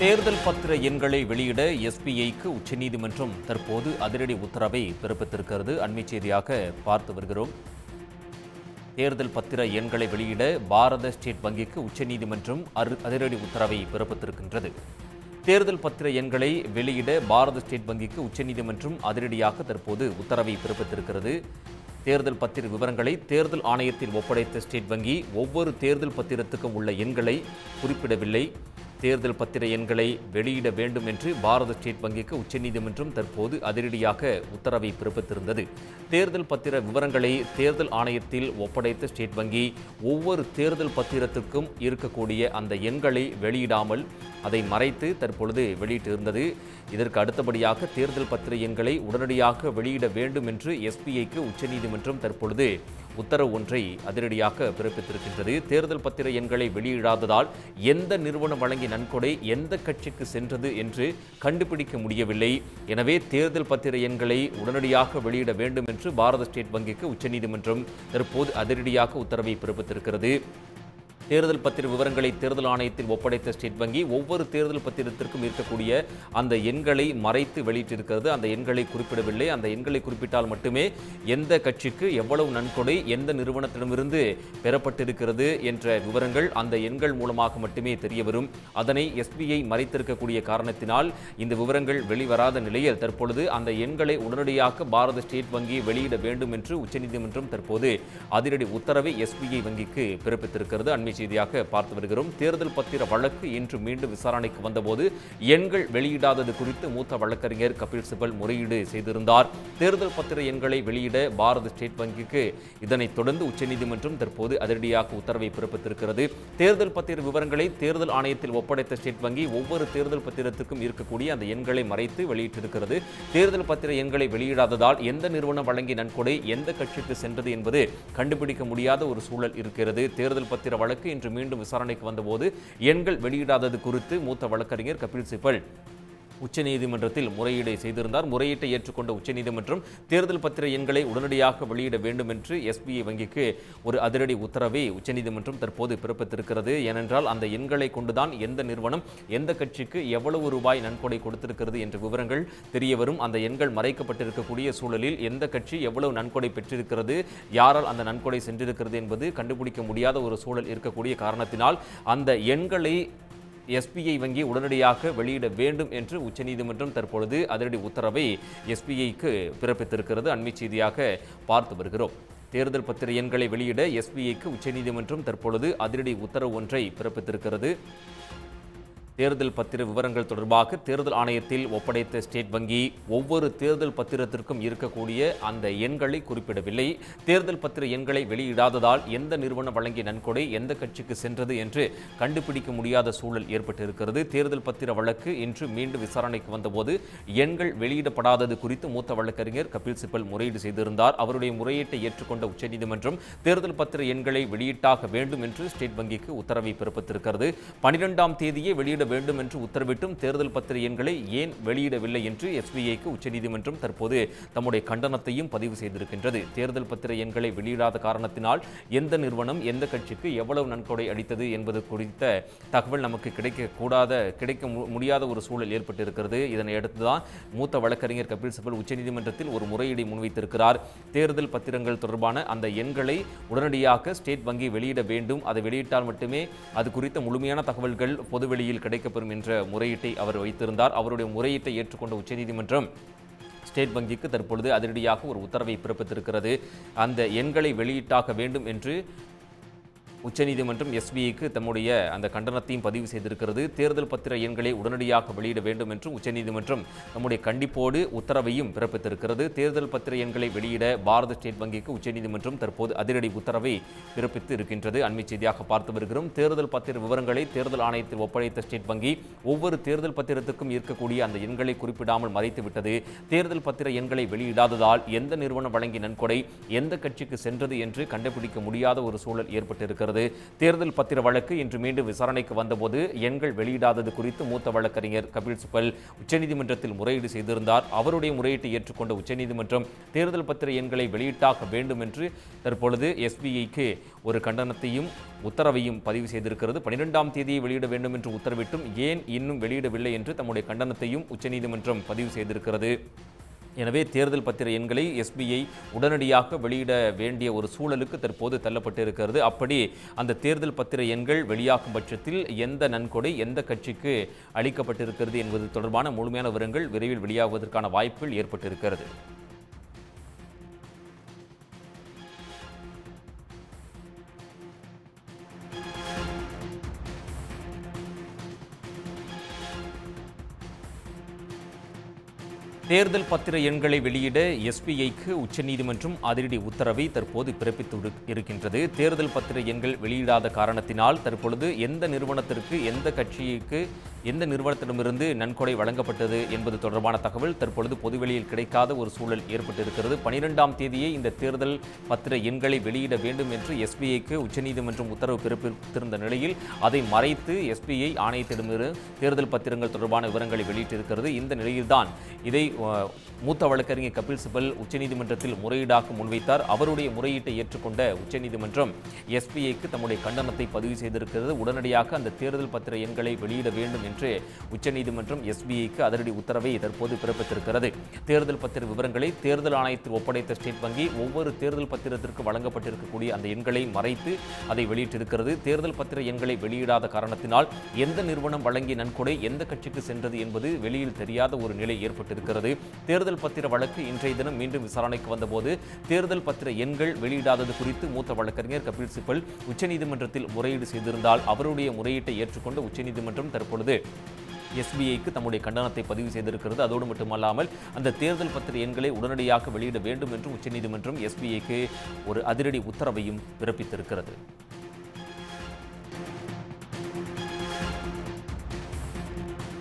தேர்தல் பத்திர எண்களை வெளியிட எஸ்பிஐக்கு உச்சநீதிமன்றம் தற்போது அதிரடி உத்தரவை பிறப்பித்திருக்கிறது. அண்மை செய்தியாக பார்த்து வருகிறோம். தேர்தல் பத்திர எண்களை வெளியிட பாரத ஸ்டேட் வங்கிக்கு உச்சநீதிமன்றம் அரு- அதிரடி உத்தரவை பிறப்பித்திருக்கின்றது. தேர்தல் பத்திர எண்களை வெளியிட பாரத ஸ்டேட் வங்கிக்கு உச்சநீதிமன்றம் அதிரடியாக தற்போது உத்தரவை பிறப்பித்திருக்கிறது. தேர்தல் பத்திர விவரங்களை தேர்தல் ஆணையத்தில் ஒப்படைத்த ஸ்டேட் வங்கி ஒவ்வொரு தேர்தல் பத்திரத்துக்கும் உள்ள எண்களை குறிப்பிடவில்லை. தேர்தல் பத்திர எண்களை வெளியிட வேண்டும் என்று பாரத ஸ்டேட் வங்கிக்கு உச்சநீதிமன்றம் தற்போது அதிரடியாக உத்தரவை பிறப்பித்திருந்தது. தேர்தல் பத்திர விவரங்களை தேர்தல் ஆணையத்தில் ஒப்படைத்த ஸ்டேட் வங்கி ஒவ்வொரு தேர்தல் பத்திரத்திற்கும் இருக்கக்கூடிய அந்த எண்களை வெளியிடாமல் அதை மறைத்து தற்பொழுது வெளியிட்டிருந்தது. இதற்கு அடுத்தபடியாக தேர்தல் பத்திர எண்களை உடனடியாக வெளியிட வேண்டும் என்று எஸ்பிஐக்கு உச்சநீதிமன்றம் தற்பொழுது உத்தரவு ஒன்றை அதிரடியாக பிறப்பித்திருக்கின்றது. தேர்தல் பத்திர எண்களை வெளியிடாததால் எந்த நிறுவனம் வழங்கிய நன்கொடை எந்த கட்சிக்கு சென்றது என்று கண்டுபிடிக்க முடியவில்லை. எனவே தேர்தல் பத்திர எண்களை உடனடியாக வெளியிட வேண்டும் என்று பாரத ஸ்டேட் வங்கிக்கு உச்சநீதிமன்றம் தற்போது அதிரடியாக உத்தரவை பிறப்பித்திருக்கிறது. தேர்தல் பத்திர விவரங்களை தேர்தல் ஆணையத்தில் ஒப்படைத்த ஸ்டேட் வங்கி ஒவ்வொரு தேர்தல் பத்திரத்திற்கும் இருக்கக்கூடிய அந்த எண்களை மறைத்து வெளியிட்டிருக்கிறது. அந்த எண்களை குறிப்பிடவில்லை. அந்த எண்களை குறிப்பிட்டால் மட்டுமே எந்த கட்சிக்கு எவ்வளவு நன்கொடை எந்த நிறுவனத்திடமிருந்து பெறப்பட்டிருக்கிறது என்ற விவரங்கள் அந்த எண்கள் மூலமாக மட்டுமே தெரிய வரும் அதனை எஸ்பிஐ மறைத்திருக்கக்கூடிய காரணத்தினால் இந்த விவரங்கள் வெளிவராத நிலையில் தற்பொழுது அந்த எண்களை உடனடியாக பாரத ஸ்டேட் வங்கி வெளியிட வேண்டும் என்று உச்சநீதிமன்றம் தற்போது அதிரடி உத்தரவை எஸ்பிஐ வங்கிக்கு பிறப்பித்திருக்கிறது. அண்மை செய்தியாக பார்த்து வருகிறோம். தேர்தல் பத்திர வழக்கு இன்று மீண்டும் விசாரணைக்கு வந்தபோது எண்கள் வெளியிடாதது குறித்து மூத்த வழக்கறிஞர் கபில் சிபல் முறையீடு செய்திருந்தார். தேர்தல் பத்திர எண்களை வெளியிட பாரத ஸ்டேட் வங்கிக்கு இதனைத் தொடர்ந்து உச்சநீதிமன்றம் தற்போது அதிரடியாக உத்தரவை பிறப்பித்திருக்கிறது. தேர்தல் பத்திர விவரங்களை தேர்தல் ஆணையத்தில் ஒப்படைத்த ஸ்டேட் வங்கி ஒவ்வொரு தேர்தல் பத்திரத்திற்கும் இருக்கக்கூடிய அந்த எண்களை மறைத்து வெளியிட்டிருக்கிறது. தேர்தல் பத்திர எண்களை வெளியிடாததால் எந்த நிறுவனம் வழங்கிய நன்கொடை எந்த கட்சிக்கு சென்றது என்பது கண்டுபிடிக்க முடியாத ஒரு சூழல் இருக்கிறது. தேர்தல் பத்திர வழக்கு இன்று மீண்டும் விசாரணைக்கு வந்தபோது எண்கள் வெளியிடாதது குறித்து மூத்த வழக்கறிஞர் கபில் சிபல் உச்சநீதிமன்றத்தில் முறையீடை செய்திருந்தார். முறையீட்டை ஏற்றுக்கொண்ட உச்சநீதிமன்றம் தேர்தல் பத்திர எண்களை உடனடியாக வெளியிட வேண்டும் என்று எஸ்பிஐ வங்கிக்கு ஒரு அதிரடி உத்தரவை உச்சநீதிமன்றம் தற்போது பிறப்பித்திருக்கிறது. ஏனென்றால் அந்த எண்களை கொண்டுதான் எந்த நிறுவனம் எந்த கட்சிக்கு எவ்வளவு ரூபாய் நன்கொடை கொடுத்திருக்கிறது என்ற விவரங்கள் தெரியவரும் அந்த எண்கள் மறைக்கப்பட்டிருக்கக்கூடிய சூழலில் எந்த கட்சி எவ்வளவு நன்கொடை பெற்றிருக்கிறது யாரால் அந்த நன்கொடை சென்றிருக்கிறது என்பது கண்டுபிடிக்க முடியாத ஒரு சூழல் இருக்கக்கூடிய காரணத்தினால் அந்த எண்களை எஸ்பிஐ வங்கி உடனடியாக வெளியிட வேண்டும் என்று உச்சநீதிமன்றம் தற்பொழுது அதிரடி உத்தரவை எஸ்பிஐக்கு பிறப்பித்திருக்கிறது. அண்மை செய்தியாக பார்த்து வருகிறோம். தேர்தல் பத்திர எண்களை வெளியிட எஸ்பிஐக்கு உச்சநீதிமன்றம் தற்பொழுது அதிரடி உத்தரவு ஒன்றை பிறப்பித்திருக்கிறது. தேர்தல் பத்திர விவரங்கள் தொடர்பாக தேர்தல் ஆணையத்தில் ஒப்படைத்த ஸ்டேட் வங்கி ஒவ்வொரு தேர்தல் பத்திரத்திற்கும் இருக்கக்கூடிய அந்த எண்களை குறிப்பிடவில்லை. தேர்தல் பத்திர எண்களை வெளியிடாததால் எந்த நிறுவனம் வழங்கிய நன்கொடை எந்த கட்சிக்கு சென்றது என்று கண்டுபிடிக்க முடியாத சூழல் ஏற்பட்டிருக்கிறது. தேர்தல் பத்திர வழக்கு இன்று மீண்டும் விசாரணைக்கு வந்தபோது எண்கள் வெளியிடப்படாதது குறித்து மூத்த வழக்கறிஞர் கபில் சிபல் முறையீடு செய்திருந்தார். அவருடைய முறையீட்டை ஏற்றுக்கொண்ட உச்சநீதிமன்றம் தேர்தல் பத்திர எண்களை வெளியிட்டாக வேண்டும் என்று ஸ்டேட் வங்கிக்கு உத்தரவை பிறப்பித்திருக்கிறது. பனிரெண்டாம் தேதியே வெளியிட வேண்டும் என்று உத்தரவிட்டும் தேர்தல் பத்திர எண்களை ஏன் வெளியிடவில்லை என்று எஸ்பிஐக்கு உச்சநீதிமன்றம் தற்போது தம்முடைய கண்டனத்தையும் பதிவு செய்திருக்கின்றது. தேர்தல் பத்திர எண்களை வெளியிடாத காரணத்தினால் எந்த நிறுவனம் எந்த கட்சிக்கு எவ்வளவு நன்கொடை அளித்தது என்பது குறித்த தகவல் நமக்கு கிடைக்கக்கூடாத கிடைக்க முடியாத ஒரு சூழல் ஏற்பட்டிருக்கிறது. இதனை அடுத்துதான் மூத்த வழக்கறிஞர் கபில் சிபல் உச்சநீதிமன்றத்தில் ஒரு முறையீடை முன்வைத்திருக்கிறார். தேர்தல் பத்திரங்கள் தொடர்பான அந்த எண்களை உடனடியாக ஸ்டேட் வங்கி வெளியிட வேண்டும். அதை வெளியிட்டால் மட்டுமே அது குறித்த முழுமையான தகவல்கள் பொதுவெளியில் கிடைக்கும் கிடைக்கப்பெறும் என்ற முறையீட்டை அவர் வைத்திருந்தார். அவருடைய முறையீட்டை ஏற்றுக்கொண்ட உச்சநீதிமன்றம் ஸ்டேட் வங்கிக்கு தற்பொழுது அதிரடியாக ஒரு உத்தரவை பிறப்பித்திருக்கிறது. அந்த எண்களை வெளியிட்டாக வேண்டும் என்று உச்சநீதிமன்றம் எஸ்பிஐக்கு தம்முடைய அந்த கண்டனத்தையும் பதிவு செய்திருக்கிறது. தேர்தல் பத்திர எண்களை உடனடியாக வெளியிட வேண்டும் என்றும் உச்சநீதிமன்றம் தம்முடைய கண்டிப்போடு உத்தரவையும் பிறப்பித்திருக்கிறது. தேர்தல் பத்திர எண்களை வெளியிட பாரத ஸ்டேட் வங்கிக்கு உச்சநீதிமன்றம் தற்போது அதிரடி உத்தரவை பிறப்பித்து இருக்கின்றது அண்மை செய்தியாக பார்த்து வருகிறோம். தேர்தல் பத்திர விவரங்களை தேர்தல் ஆணையத்தில் ஒப்படைத்த ஸ்டேட் வங்கி ஒவ்வொரு தேர்தல் பத்திரத்துக்கும் இருக்கக்கூடிய அந்த எண்களை குறிப்பிடாமல் மறைத்து விட்டது தேர்தல் பத்திர எண்களை வெளியிடாததால் எந்த நிறுவனம் வழங்கிய நன்கொடை எந்த கட்சிக்கு சென்றது என்று கண்டுபிடிக்க முடியாத ஒரு சூழல் ஏற்பட்டிருக்கிறது. வருகிறது. தேர்தல் பத்திர வழக்கு இன்று மீண்டும் விசாரணைக்கு வந்தபோது எண்கள் வெளியிடாதது குறித்து மூத்த வழக்கறிஞர் கபில் சிபல் உச்சநீதிமன்றத்தில் முறையீடு செய்திருந்தார். அவருடைய முறையீட்டை ஏற்றுக்கொண்ட உச்சநீதிமன்றம் தேர்தல் பத்திர எண்களை வெளியிட்டாக்க வேண்டும் என்று தற்பொழுது எஸ்பிஐக்கு ஒரு கண்டனத்தையும் உத்தரவையும் பதிவு செய்திருக்கிறது. பனிரெண்டாம் தேதியை வெளியிட வேண்டும் என்று உத்தரவிட்டும் ஏன் இன்னும் வெளியிடவில்லை என்று தம்முடைய கண்டனத்தையும் உச்சநீதிமன்றம் பதிவு செய்திருக்கிறது. எனவே தேர்தல் பத்திர எண்களை எஸ்பிஐ உடனடியாக வெளியிட வேண்டிய ஒரு சூழலுக்கு தற்போது தள்ளப்பட்டிருக்கிறது. அப்படி அந்த தேர்தல் பத்திர எண்கள் வெளியாகும் பட்சத்தில் எந்த நன்கொடை எந்த கட்சிக்கு அளிக்கப்பட்டிருக்கிறது என்பது தொடர்பான முழுமையான விவரங்கள் விரைவில் வெளியாகுவதற்கான வாய்ப்புகள் ஏற்பட்டிருக்கிறது. தேர்தல் பத்திர எண்களை வெளியிட எஸ்பிஐக்கு உச்சநீதிமன்றம் அதிரடி உத்தரவை தற்போது பிறப்பித்து இருக்கின்றது. தேர்தல் பத்திர எண்கள் வெளியிடாத காரணத்தினால் தற்பொழுது எந்த நிறுவனத்திற்கு எந்த கட்சிக்கு எந்த நிறுவனத்திடமிருந்து நன்கொடை வழங்கப்பட்டது என்பது தொடர்பான தகவல் தற்பொழுது பொதுவெளியில் கிடைக்காத ஒரு சூழல் ஏற்பட்டிருக்கிறது. பனிரெண்டாம் தேதியே இந்த தேர்தல் பத்திர எண்களை வெளியிட வேண்டும் என்று எஸ்பிஐக்கு உச்சநீதிமன்றம் உத்தரவு பிறப்பித்திருந்த நிலையில் அதை மறைத்து எஸ்பிஐ ஆணையத்திடமிருந்து தேர்தல் பத்திரங்கள் தொடர்பான விவரங்களை வெளியிட்டிருக்கிறது. இந்த நிலையில்தான் இதை மூத்த வழக்கறிஞர் கபில் சிபல் உச்சநீதிமன்றத்தில் முறையீடாக முன்வைத்தார். அவருடைய முறையீட்டை ஏற்றுக்கொண்ட உச்சநீதிமன்றம் எஸ்பிஐக்கு தம்முடைய கண்டனத்தை பதிவு செய்திருக்கிறது. உடனடியாக அந்த தேர்தல் பத்திர எண்களை வெளியிட வேண்டும் என்று உச்சநீதிமன்றம் எஸ்பிஐக்கு அதிரடி உத்தரவை தற்போது பிறப்பித்திருக்கிறது. தேர்தல் பத்திர விவரங்களை தேர்தல் ஆணையத்தில் ஒப்படைத்த ஸ்டேட் வங்கி ஒவ்வொரு தேர்தல் பத்திரத்திற்கு வழங்கப்பட்டிருக்கக்கூடிய அந்த எண்களை மறைத்து அதை வெளியிட்டிருக்கிறது. தேர்தல் பத்திர எண்களை வெளியிடாத காரணத்தினால் எந்த நிறுவனம் வழங்கிய நன்கொடை எந்த கட்சிக்கு சென்றது என்பது வெளியில் தெரியாத ஒரு நிலை ஏற்பட்டிருக்கிறது. தேர்தல் பத்திர வழக்கு இன்றைய தினம் மீண்டும் விசாரணைக்கு வந்தபோது தேர்தல் பத்திர எண்கள் வெளியிடாதது குறித்து மூத்த வழக்கறிஞர் கபில் சிபல் உச்சநீதிமன்றத்தில் முறையீடு செய்திருந்தால் அவருடைய முறையீட்டை ஏற்றுக்கொண்ட உச்சநீதிமன்றம் தற்பொழுது எஸ்பிஐக்கு தம்முடைய கண்டனத்தை பதிவு செய்திருக்கிறது. அதோடு மட்டுமல்லாமல் அந்த தேர்தல் பத்திர எண்களை உடனடியாக வெளியிட வேண்டும் என்று உச்சநீதிமன்றம் எஸ்பிஐக்கு ஒரு அதிரடி உத்தரவையும் பிறப்பித்திருக்கிறது.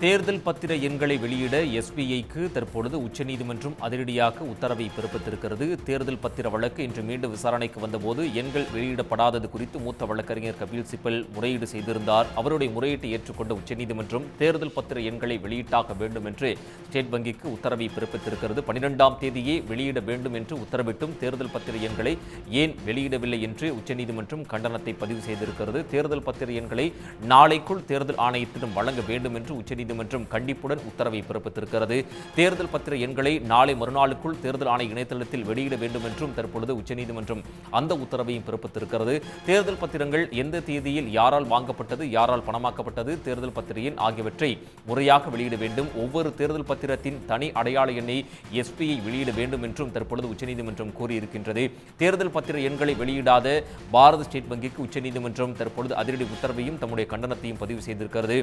தேர்தல் பத்திர எண்களை வெளியிட எஸ்பிஐக்கு தற்பொழுது உச்சநீதிமன்றம் அதிரடியாக உத்தரவை பிறப்பித்திருக்கிறது. தேர்தல் பத்திர வழக்கு இன்று மீண்டும் விசாரணைக்கு வந்தபோது எண்கள் வெளியிடப்படாதது குறித்து மூத்த வழக்கறிஞர் கபில் சிபல் முறையீடு செய்திருந்தார். அவருடைய முறையீட்டை ஏற்றுக்கொண்ட உச்சநீதிமன்றம் தேர்தல் பத்திர எண்களை வெளியிட்டாக்க வேண்டும் என்று ஸ்டேட் வங்கிக்கு உத்தரவை பிறப்பித்திருக்கிறது. பனிரெண்டாம் தேதியே வெளியிட வேண்டும் என்று உத்தரவிட்டும் தேர்தல் பத்திர எண்களை ஏன் வெளியிடவில்லை என்று உச்சநீதிமன்றம் கண்டனத்தை பதிவு செய்திருக்கிறது. தேர்தல் பத்திர எண்களை நாளைக்குள் தேர்தல் ஆணையத்திடம் வழங்க வேண்டும் என்று உச்சநீதிமன்றம் கண்டிப்புடன் உத்தரவை பிறப்பித்திருக்கிறது. தேர்தல் பத்திர எண்களை நாளை மறுநாளுக்குள் தேர்தல் ஆணைய இணையதளத்தில் வெளியிட வேண்டும் என்றும் தற்பொழுது உச்சநீதிமன்றம் அந்த உத்தரவையும் பிறப்பித்திருக்கிறது. தேர்தல் பத்திரங்கள் எந்த தேதியில் யாரால் வாங்கப்பட்டது யாரால் பணமாக்கப்பட்டது தேர்தல் பத்திரையின் ஆகியவற்றை முறையாக வெளியிட வேண்டும். ஒவ்வொரு தேர்தல் பத்திரத்தின் தனி அடையாள எண்ணை எஸ்பியை வெளியிட வேண்டும் என்றும் தற்பொழுது உச்சநீதிமன்றம் கூறியிருக்கின்றது. தேர்தல் பத்திர எண்களை வெளியிடாத பாரத ஸ்டேட் வங்கிக்கு உச்சநீதிமன்றம் தற்பொழுது அதிரடி உத்தரவையும் தம்முடைய கண்டனத்தையும் பதிவு செய்திருக்கிறது.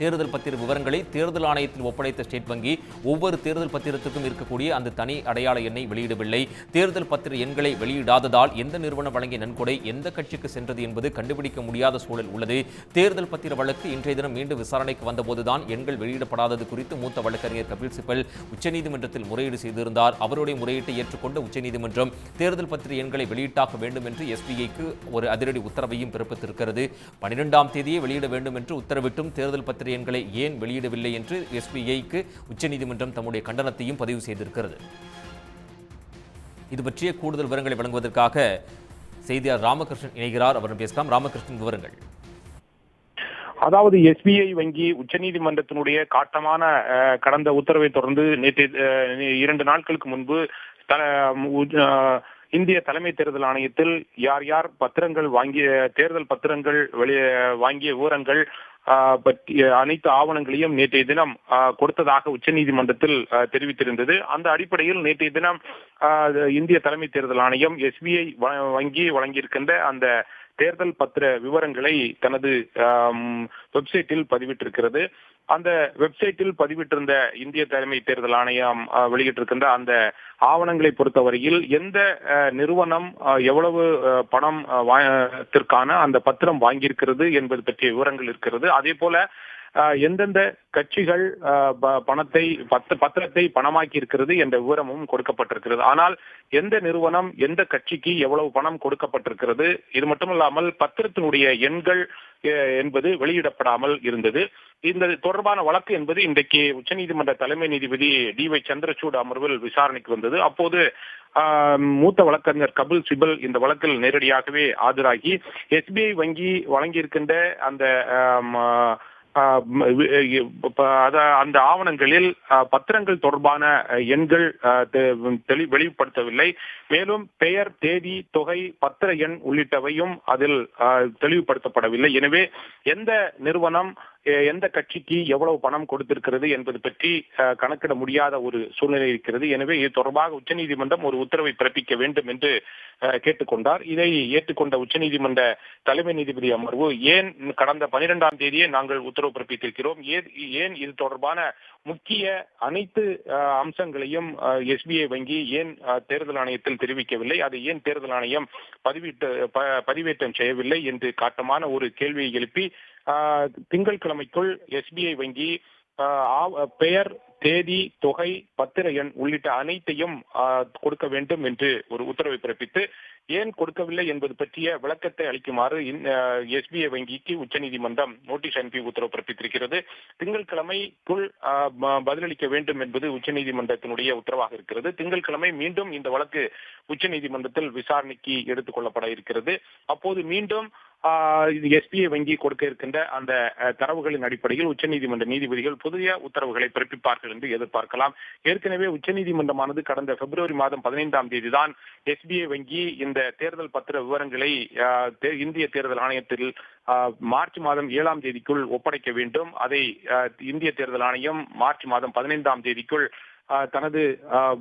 தேர்தல் பத்திர விவரங்களை தேர்தல் ஆணையத்தில் ஒப்படைத்த ஸ்டேட் வங்கி ஒவ்வொரு தேர்தல் பத்திரத்துக்கும் இருக்கக்கூடிய அந்த தனி அடையாள எண்ணை வெளியிடவில்லை. தேர்தல் பத்திர எண்களை வெளியிடாததால் எந்த நிறுவனம் வழங்கிய நன்கொடை எந்த கட்சிக்கு சென்றது என்பது கண்டுபிடிக்க முடியாத சூழல் உள்ளது. தேர்தல் பத்திர வழக்கு இன்றைய தினம் மீண்டும் விசாரணைக்கு வந்தபோதுதான் எண்கள் வெளியிடப்படாதது குறித்து மூத்த வழக்கறிஞர் கபில் சிபல் உச்சநீதிமன்றத்தில் முறையீடு செய்திருந்தார். அவருடைய முறையீட்டை ஏற்றுக்கொண்ட உச்சநீதிமன்றம் தேர்தல் பத்திர எண்களை வெளியிட்டாக்க வேண்டும் என்று எஸ்பிஐக்கு ஒரு அதிரடி உத்தரவையும் பிறப்பித்திருக்கிறது. பனிரெண்டாம் தேதியே வெளியிட வேண்டும் என்று உத்தரவிட்டும் தேர்தல் பத்திர எண்களை ஏன் வெளியிடவில்லை என்று எஸ்பிஐக்கு உச்சநீதிமன்றம் தம்முடைய கண்டனத்தையும் பதிவு செய்திருக்கிறது. இது பற்றிய கூடுதல் விவரங்களை வழங்குவதற்காக செய்தியாளர் ராமகிருஷ்ணன் இணைகிறார். அவரிடம் பேசலாம். ராமகிருஷ்ணன் விவரங்கள். அதாவது எஸ்பிஐ வங்கி உச்சநீதிமன்றத்தினுடைய காட்டமான கடந்த உத்தரவை தொடர்ந்து நேற்று இரண்டு நாட்களுக்கு முன்பு இந்திய தலைமை தேர்தல் ஆணையத்தில் யார் யார் பத்திரங்கள் வாங்கிய தேர்தல் பத்திரங்கள் வெளியே வாங்கிய விவரங்கள் ஆஹ், அனைத்து ஆவணங்களையும் நேற்றைய தினம் ஆஹ், கொடுத்ததாக உச்சநீதிமன்றத்தில் தெரிவித்திருந்தது. அந்த அடிப்படையில் நேற்றைய தினம் ஆஹ், இந்திய தலைமை தேர்தல் ஆணையம் எஸ்பிஐ வங்கி வழங்கியிருக்கின்ற அந்த தேர்தல் பத்திர விவரங்களை தனது வெப்சைட்டில் பதிவிட்டிருக்கிறது. அந்த வெப்சைட்டில் பதிவிட்டிருந்த இந்திய தலைமை தேர்தல் ஆணையம் வெளியிட்டிருக்கின்ற அந்த ஆவணங்களை பொறுத்தவரையில் எந்த நிறுவனம் எவ்வளவு பணம் வா- அந்த பத்திரம் வாங்கியிருக்கிறது என்பது பற்றிய விவரங்கள் இருக்கிறது. அதே போல எந்தெந்த கட்சிகள் ஆஹ், பணத்தை பத்து பத்திரத்தை பணமாக்கி இருக்கிறது என்ற விவரமும் கொடுக்கப்பட்டிருக்கிறது. ஆனால் எந்த நிறுவனம் எந்த கட்சிக்கு எவ்வளவு பணம் கொடுக்கப்பட்டிருக்கிறது இது மட்டுமல்லாமல் பத்திரத்தினுடைய எண்கள் என்பது வெளியிடப்படாமல் இருந்தது. இந்த தொடர்பான வழக்கு என்பது இன்றைக்கு உச்சநீதிமன்ற தலைமை நீதிபதி டி ஒய் சந்திரசூட் அமர்வில் விசாரணைக்கு வந்தது. அப்போது ஆஹ், மூத்த வழக்கறிஞர் கபில் சிபல் இந்த வழக்கில் நேரடியாகவே ஆஜராகி எஸ்பிஐ வங்கி வழங்கியிருக்கின்ற அந்த அந்த ஆவணங்களில் பத்திரங்கள் தொடர்பான எண்கள் ஆஹ், வெளிப்படுத்தவில்லை. மேலும் பெயர் தேதி தொகை பத்திர எண் உள்ளிட்டவையும் அதில் தெளிவுபடுத்தப்படவில்லை. எனவே எந்த நிறுவனம் எந்த கட்சிக்கு எவ்வளவு பணம் கொடுத்திருக்கிறது என்பது பற்றி கணக்கிட முடியாத ஒரு சூழ்நிலை இருக்கிறது. எனவே இது தொடர்பாக உச்சநீதிமன்றம் ஒரு உத்தரவை பிறப்பிக்க வேண்டும் என்று கேட்டுக்கொண்டார். இதை ஏற்றுக்கொண்ட உச்சநீதிமன்ற தலைமை நீதிபதி அமர்வு ஏன் கடந்த பனிரெண்டாம் தேதியே நாங்கள் உத்தரவு பிறப்பித்திருக்கிறோம்? ஏன் ஏன் இது தொடர்பான முக்கிய அனைத்து அம்சங்களையும் எஸ்பிஐ வங்கி ஏன் தேர்தல் ஆணையத்தில் தெரிவிக்கவில்லை? அதை ஏன் தேர்தல் ஆணையம் பதிவிட்டு பதிவேற்றம் செய்யவில்லை என்று காட்டமான ஒரு கேள்வியை எழுப்பி திங்கட்கிழமைக்குள் எஸ்பிஐ வங்கி பெயர் தேதி தொகை பத்திர எண் உள்ளிட்ட அனைத்தையும் கொடுக்க வேண்டும் என்று ஒரு உத்தரவை பிறப்பித்து ஏன் கொடுக்கவில்லை என்பது பற்றிய விளக்கத்தை அளிக்குமாறு எஸ்பிஐ வங்கிக்கு உச்சநீதிமன்றம் நோட்டீஸ் அனுப்பி உத்தரவு பிறப்பித்திருக்கிறது. திங்கட்கிழமைக்குள் பதிலளிக்க வேண்டும் என்பது உச்சநீதிமன்றத்தினுடைய உத்தரவாக இருக்கிறது. திங்கட்கிழமை மீண்டும் இந்த வழக்கு உச்சநீதிமன்றத்தில் விசாரணைக்கு எடுத்துக் கொள்ளப்பட இருக்கிறது. அப்போது மீண்டும் எஸ்பிஐ வங்கி கொடுக்க இருக்கின்ற அந்த தரவுகளின் அடிப்படையில் உச்சநீதிமன்ற நீதிபதிகள் புதிய உத்தரவுகளை பிறப்பிப்பார்கள் என்று எதிர்பார்க்கலாம். ஏற்கனவே உச்சநீதிமன்றமானது கடந்த பிப்ரவரி மாதம் பதினைந்தாம் தேதி தான் எஸ்பிஐ வங்கி இந்த தேர்தல் பத்திர விவரங்களை இந்திய தேர்தல் ஆணையத்தில் மார்ச் மாதம் ஏழாம் தேதிக்குள் ஒப்படைக்க வேண்டும். அதை இந்திய தேர்தல் ஆணையம் மார்ச் மாதம் பதினைந்தாம் தேதிக்குள் தனது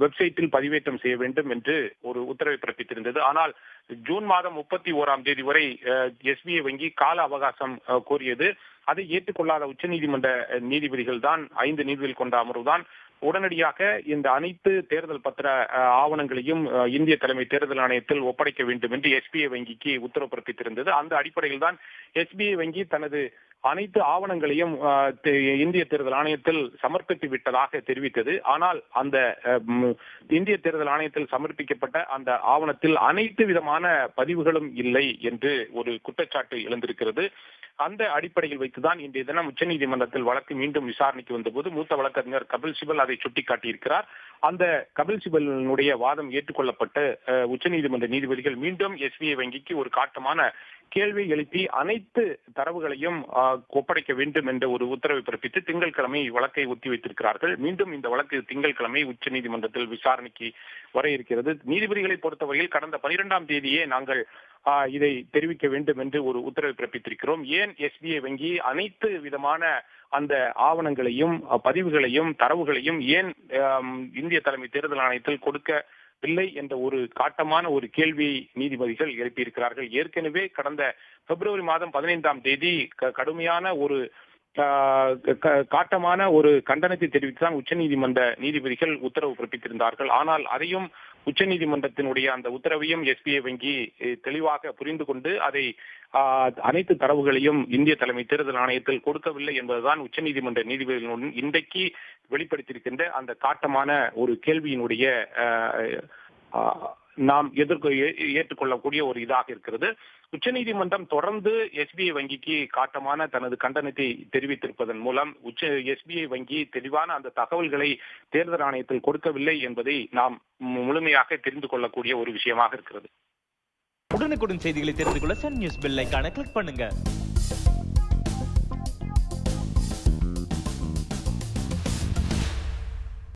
வெப்சைட்டில் பதிவேற்றம் செய்ய வேண்டும் என்று ஒரு உத்தரவை பிறப்பித்திருந்தது. ஆனால் ஜூன் மாதம் முப்பத்தி ஓராம் தேதி வரை எஸ்பிஐ வங்கி கால அவகாசம் கோரியது. அதை ஏற்றுக்கொள்ளாத உச்சநீதிமன்ற நீதிபதிகள் தான் ஐந்து நீதிபதிகள் கொண்ட அமர்வுதான். உடனடியாக இந்த அனைத்து தேர்தல் பத்திர ஆவணங்களையும் இந்திய தலைமை தேர்தல் ஆணையத்தில் ஒப்படைக்க வேண்டும் என்று எஸ்பிஐ வங்கிக்கு உத்தரவு பிறப்பித்திருந்தது. அந்த அடிப்படையில் தான் எஸ்பிஐ வங்கி தனது அனைத்து ஆவணங்களையும் இந்திய தேர்தல் ஆணையத்தில் சமர்ப்பித்து விட்டதாக தெரிவித்தது. ஆனால் அந்த இந்திய தேர்தல் ஆணையத்தில் சமர்ப்பிக்கப்பட்ட அந்த ஆவணத்தில் அனைத்து விதமான பதிவுகளும் இல்லை என்று ஒரு குற்றச்சாட்டு எழுந்திருக்கிறது. அந்த அடிப்படையில் வைத்துதான் இன்றைய தினம் உச்சநீதிமன்றத்தில் வழக்கு மீண்டும் விசாரணைக்கு வந்தபோது மூத்த வழக்கறிஞர் கபில் சிபல் அதை சுட்டிக்காட்டியிருக்கிறார். அந்த கபில் சிபலினுடைய வாதம் ஏற்றுக்கொள்ளப்பட்டு உச்சநீதிமன்ற நீதிபதிகள் மீண்டும் எஸ்பிஐ வங்கிக்கு ஒரு காட்டமான கேள்வி எழுப்பி அனைத்து தரவுகளையும் ஆஹ், ஒப்படைக்க வேண்டும் என்ற ஒரு உத்தரவை பிறப்பித்து திங்கட்கிழமை வழக்கை ஒத்திவைத்திருக்கிறார்கள் மீண்டும் இந்த வழக்கு திங்கட்கிழமை உச்சநீதிமன்றத்தில் விசாரணைக்கு வர இருக்கிறது. நீதிபதிகளை பொறுத்தவரையில் கடந்த பனிரெண்டாம் தேதியே நாங்கள் இதை தெரிவிக்க வேண்டும் என்று ஒரு உத்தரவு பிறப்பித்திருக்கிறோம். ஏன் எஸ்பிஐ வங்கி அனைத்து விதமான அந்த ஆவணங்களையும் பதிவுகளையும் தரவுகளையும் ஏன் இந்திய தலைமை தேர்தல் ஆணையத்தில் கொடுக்க இல்லை என்ற ஒரு காட்டமான ஒரு கேள்வியை நீதிபதிகள் எழுப்பியிருக்கிறார்கள். ஏற்கனவே கடந்த பிப்ரவரி மாதம் பதினைந்தாம் தேதி கடுமையான ஒரு ஆஹ், காட்டமான ஒரு கண்டனத்தை தெரிவித்துதான் உச்சநீதிமன்ற நீதிபதிகள் உத்தரவு பிறப்பித்திருந்தார்கள். ஆனால் அதையும் உச்சநீதிமன்றத்தினுடைய அந்த உத்தரவையும் எஸ்பிஐ வங்கி தெளிவாக புரிந்து கொண்டு அதை ஆஹ், அனைத்து தரவுகளையும் இந்திய தலைமை தேர்தல் ஆணையத்தில் கொடுக்கவில்லை என்பதுதான் உச்சநீதிமன்ற நீதிபதிகளுடன் இன்றைக்கு வெளிப்படுத்தியிருக்கின்ற அந்த காட்டமான ஒரு கேள்வியினுடைய ஆஹ், நாம் எதிர்க்க ஏற்றுக்கொள்ளக்கூடிய ஒரு இதாக இருக்கிறது. உச்சநீதிமன்றம் தொடர்ந்து எஸ்பிஐ வங்கிக்கு காட்டமான தனது கண்டனத்தை தெரிவித்திருப்பதன் மூலம் உச்ச எஸ்பிஐ வங்கி தெளிவான அந்த தகவல்களை தேர்தல் ஆணையத்தில் கொடுக்கவில்லை என்பதை நாம் முழுமையாக தெரிந்து கொள்ளக்கூடிய ஒரு விஷயமாக இருக்கிறது. உடனுக்குடன் செய்திகளை தெரிந்து கொள்ள சன் நியூஸ் பெல் ஐகானை கிளிக் பண்ணுங்க.